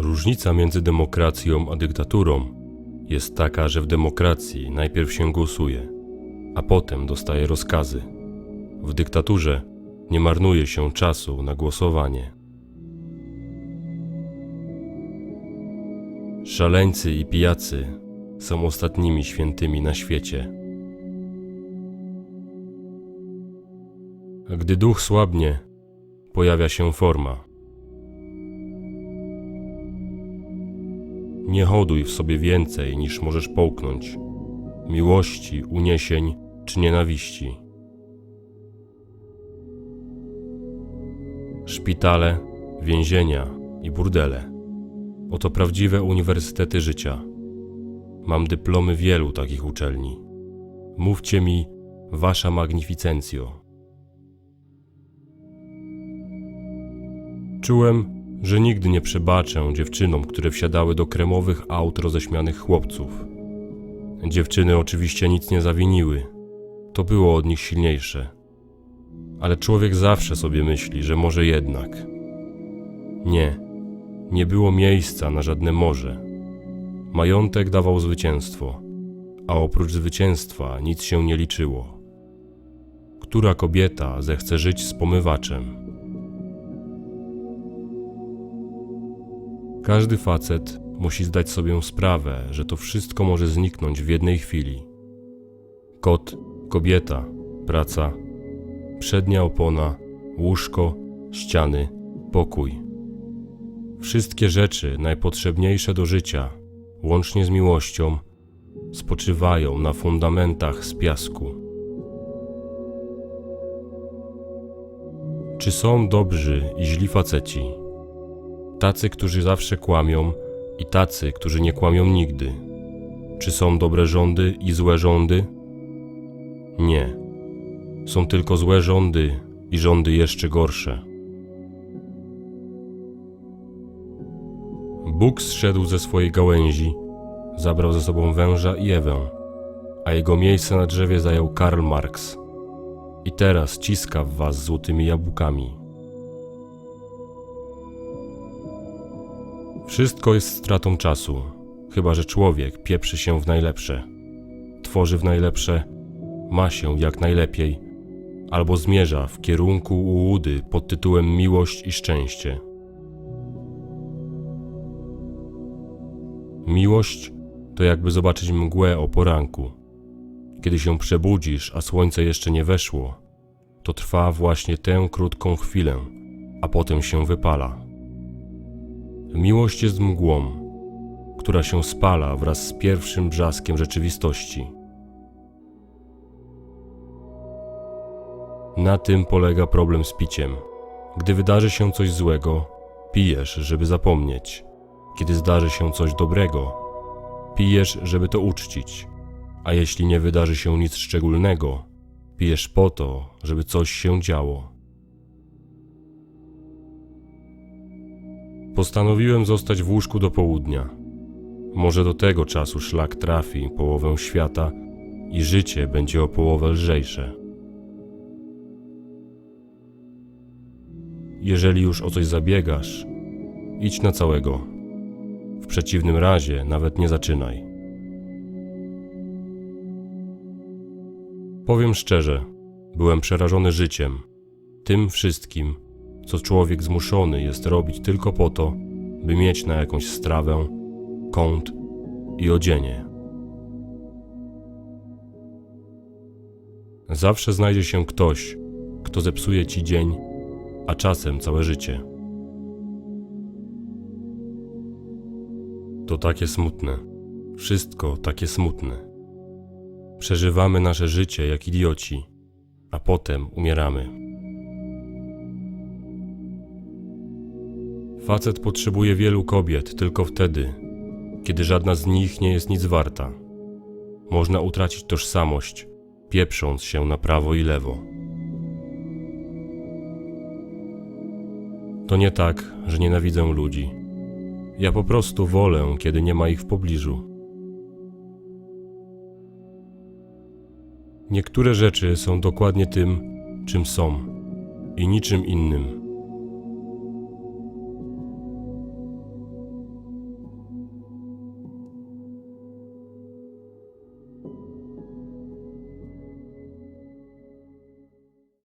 Różnica między demokracją a dyktaturą jest taka, że w demokracji najpierw się głosuje, a potem dostaje rozkazy. W dyktaturze nie marnuje się czasu na głosowanie. Szaleńcy i pijacy są ostatnimi świętymi na świecie. A gdy duch słabnie, pojawia się forma. Nie hoduj w sobie więcej niż możesz połknąć miłości, uniesień czy nienawiści. Szpitale, więzienia i burdele oto prawdziwe uniwersytety życia. Mam dyplomy wielu takich uczelni. Mówcie mi, Wasza Magnificencjo. Czułem, że nigdy nie przebaczę dziewczynom, które wsiadały do kremowych aut roześmianych chłopców. Dziewczyny oczywiście nic nie zawiniły. To było od nich silniejsze. Ale człowiek zawsze sobie myśli, że może jednak. Nie, nie było miejsca na żadne morze. Majątek dawał zwycięstwo, a oprócz zwycięstwa nic się nie liczyło. Która kobieta zechce żyć z pomywaczem? Każdy facet musi zdać sobie sprawę, że to wszystko może zniknąć w jednej chwili. Kot, kobieta, praca, przednia opona, łóżko, ściany, pokój. Wszystkie rzeczy najpotrzebniejsze do życia, łącznie z miłością, spoczywają na fundamentach z piasku. Czy są dobrzy i źli faceci? Tacy, którzy zawsze kłamią i tacy, którzy nie kłamią nigdy. Czy są dobre rządy i złe rządy? Nie. Są tylko złe rządy i rządy jeszcze gorsze. Bóg zszedł ze swojej gałęzi, zabrał ze sobą węża i Ewę, a jego miejsce na drzewie zajął Karl Marx. I teraz ciska w was złotymi jabłkami. Wszystko jest stratą czasu, chyba że człowiek pieprzy się w najlepsze, tworzy w najlepsze, ma się jak najlepiej, albo zmierza w kierunku ułudy pod tytułem miłość i szczęście. Miłość to jakby zobaczyć mgłę o poranku. Kiedy się przebudzisz, a słońce jeszcze nie weszło, to trwa właśnie tę krótką chwilę, a potem się wypala. Miłość jest mgłą, która się spala wraz z pierwszym brzaskiem rzeczywistości. Na tym polega problem z piciem. Gdy wydarzy się coś złego, pijesz, żeby zapomnieć. Kiedy zdarzy się coś dobrego, pijesz, żeby to uczcić. A jeśli nie wydarzy się nic szczególnego, pijesz po to, żeby coś się działo. Postanowiłem zostać w łóżku do południa. Może do tego czasu szlak trafi połowę świata i życie będzie o połowę lżejsze. Jeżeli już o coś zabiegasz, idź na całego. W przeciwnym razie nawet nie zaczynaj. Powiem szczerze, byłem przerażony życiem, tym wszystkim, co człowiek zmuszony jest robić tylko po to, by mieć na jakąś strawę, kąt i odzienie. Zawsze znajdzie się ktoś, kto zepsuje ci dzień, a czasem całe życie. To takie smutne. Wszystko takie smutne. Przeżywamy nasze życie jak idioci, a potem umieramy. Facet potrzebuje wielu kobiet tylko wtedy, kiedy żadna z nich nie jest nic warta. Można utracić tożsamość, pieprząc się na prawo i lewo. To nie tak, że nienawidzę ludzi. Ja po prostu wolę, kiedy nie ma ich w pobliżu. Niektóre rzeczy są dokładnie tym, czym są, i niczym innym.